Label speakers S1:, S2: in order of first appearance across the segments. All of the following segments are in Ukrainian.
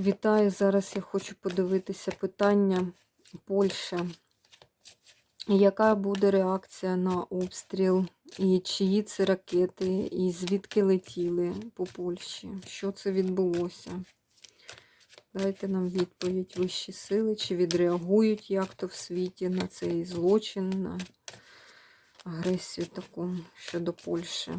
S1: Вітаю! Зараз я хочу подивитися питання Польща. Яка буде реакція на обстріл? І чиї це ракети, і звідки летіли по Польщі? Що це відбулося? Дайте нам відповідь вищі сили, чи відреагують як-то в світі на цей злочин, на агресію таку щодо Польщі.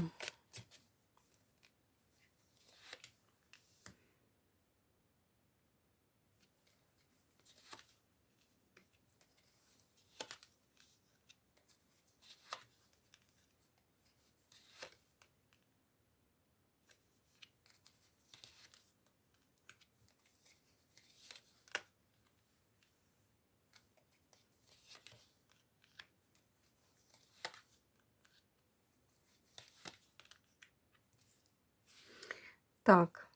S1: Так.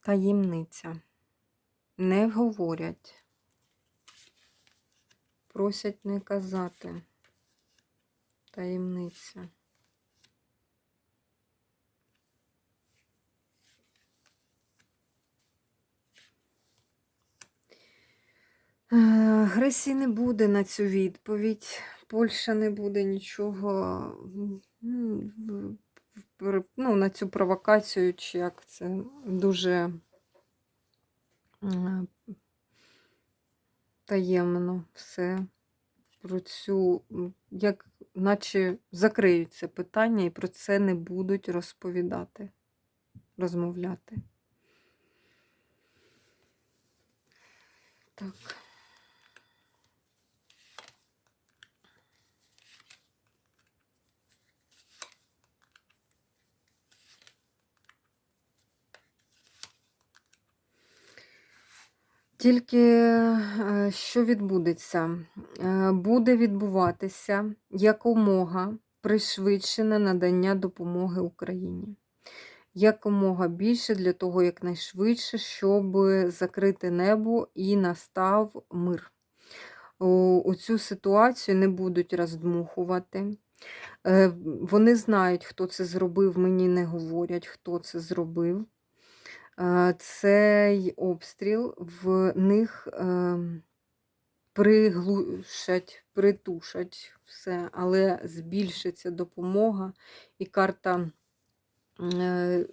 S1: Таємниця. Не говорять. Просять не казати. Таємниця. Е, Агресії не буде на цю відповідь. Польща не буде нічого пер- ну, на цю провокацію, чи як це дуже таємно все про цю, як наче закриють це питання і про це не будуть розповідати, розмовляти. Так. Тільки е, що відбудеться? Е, Буде відбуватися якомога пришвидшене надання допомоги Україні. Якомога більше для того, якнайшвидше, щоб закрити небо і настав мир. У, цю ситуацію не будуть роздмухувати. Е, Вони знають, хто це зробив, мені не говорять, хто це зробив. Цей обстріл в них ем, приглушать, притушать все, але збільшиться допомога і карта е,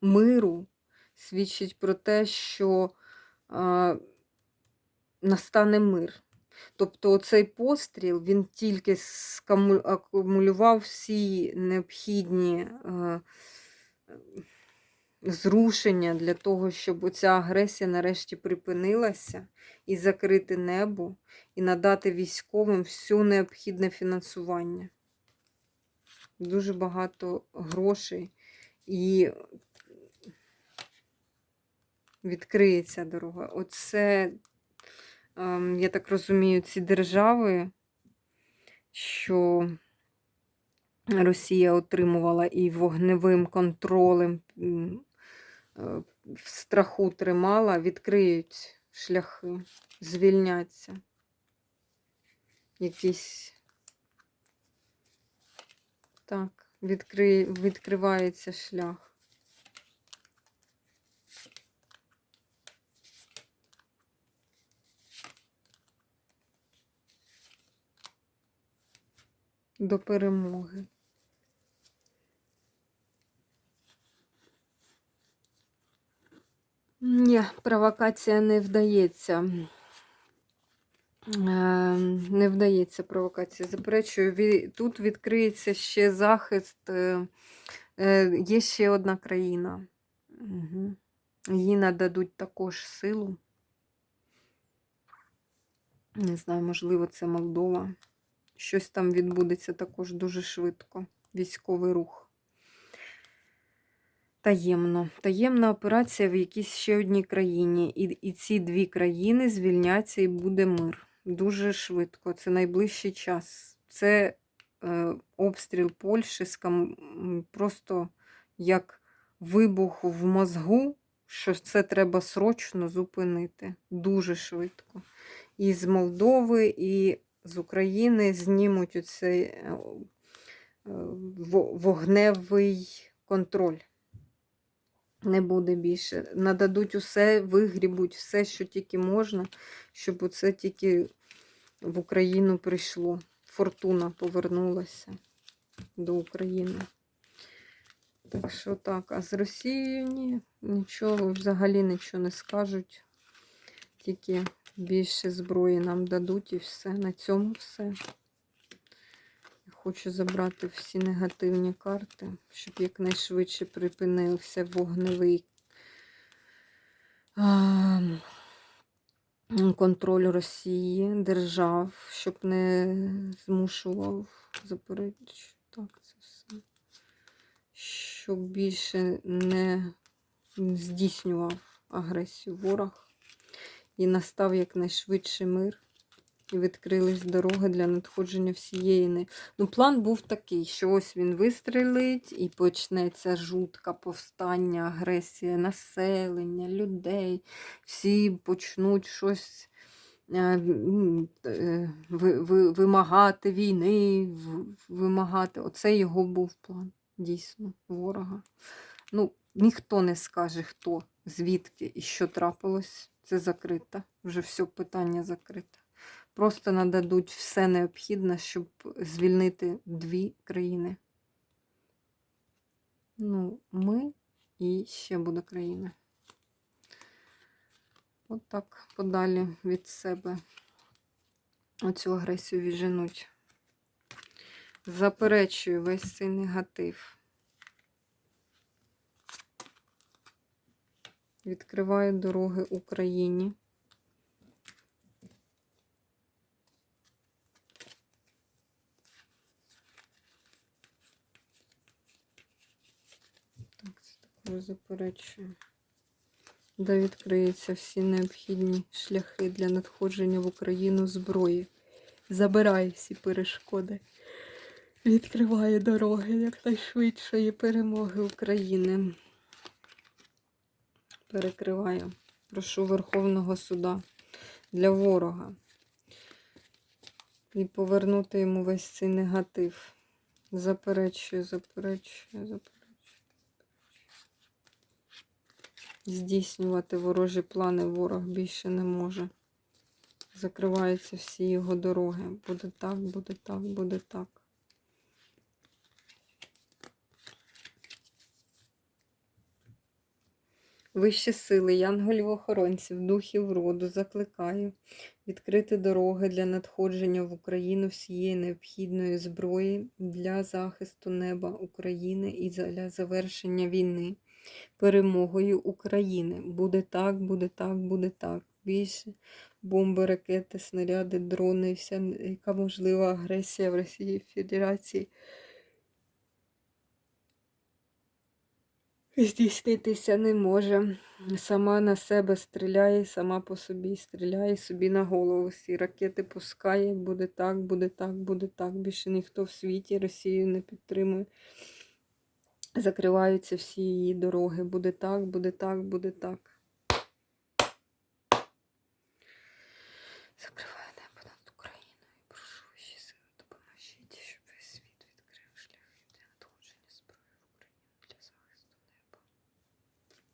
S1: миру свідчить про те, що настане мир. Тобто цей постріл він тільки акумулював всі необхідні е, зрушення для того, щоб оця агресія нарешті припинилася і закрити небо, і надати військовим всю необхідне фінансування. Дуже багато грошей і відкриється дорога. Оце, ем, я так розумію, ці держави, що Росія отримувала і вогневим контролем в страху тримала, відкриють шляхи, звільняться. Якісь так, відкри... відкривається шлях. До перемоги. Ні, провокація не вдається. Е, Не вдається провокація. Заперечую, тут відкриється ще захист. е, е, Є ще одна країна. Угу. Їй нададуть також силу. Не знаю, можливо, це Молдова. Щось там відбудеться також дуже швидко. Військовий рух. Таємно. Таємна операція в якійсь ще одній країні. І, і ці дві країни звільняться і буде мир. Дуже швидко. Це найближчий час. Це е, обстріл Польщі просто як вибух в мозгу, що це треба срочно зупинити. Дуже швидко. І з Молдови, і з України знімуть оцей е, е, вогневий контроль. Не буде більше. Нададуть усе, вигрібуть все, що тільки можна, щоб оце тільки в Україну прийшло. Фортуна повернулася до України. Так що так, а з Росією ні, нічого, взагалі нічого не скажуть. Тільки більше зброї нам дадуть і все. На цьому все. Хочу забрати всі негативні карти, щоб якнайшвидше припинився вогневий контроль Росії, держав, щоб не змушував заперечити. Так, це все. Щоб більше не здійснював агресію ворог і настав якнайшвидше мир. І відкрились дороги для надходження всієї. Ну, план був такий, що ось він вистрілить і почнеться жутка повстання, агресія населення, людей. Всі почнуть щось е, е, ви- ви- вимагати війни, вимагати. Оце його був план, дійсно, ворога. Ну, ніхто не скаже, хто, звідки і що трапилось. Це закрито. Вже все питання закрите. Просто нададуть все необхідне, щоб звільнити дві країни. Ну, ми і ще буде країна. От так подалі від себе оцю агресію відженуть. Заперечую весь цей негатив. Відкриваю дороги Україні. Так, також заперечую. Де відкриються всі необхідні шляхи для надходження в Україну зброї. Забирає всі перешкоди. Відкриває дороги якнайшвидшої перемоги України. Перекриваю. Прошу Верховного суда для ворога. І повернути йому весь цей негатив. Заперечую, заперечую, заперечую. Здійснювати ворожі плани ворог більше не може. Закриваються всі його дороги. Буде так, буде так, буде так. Вищі сили, янголів-охоронців, духів роду закликаю відкрити дороги для надходження в Україну всієї необхідної зброї для захисту неба України і для завершення війни перемогою України. Буде так, буде так, буде так. Більше бомби, ракети, снаряди, дрони, вся яка можлива агресія в Росії Федерації. Здійснитися не може. Сама на себе стріляє, сама по собі стріляє, собі на голову. Всі ракети пускає, буде так, буде так, буде так. Більше ніхто в світі Росію не підтримує. Закриваються всі її дороги. Буде так, буде так, буде так. Закриваю небо над Україною. Прошу ваші сили, допоможіть, щоб весь світ відкрив шляхи для надходження зброї в Україну для захисту неба.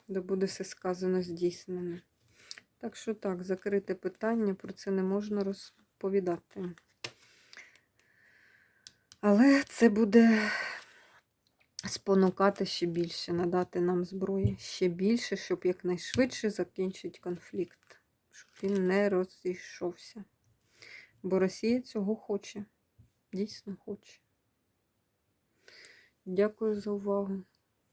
S1: Да буде все сказано здійснено. Так що так, закрите питання, про це не можна розповідати. Але це буде спонукати ще більше, надати нам зброї ще більше, щоб якнайшвидше закінчити конфлікт, щоб він не розійшовся. Бо Росія цього хоче, дійсно хоче. Дякую за увагу.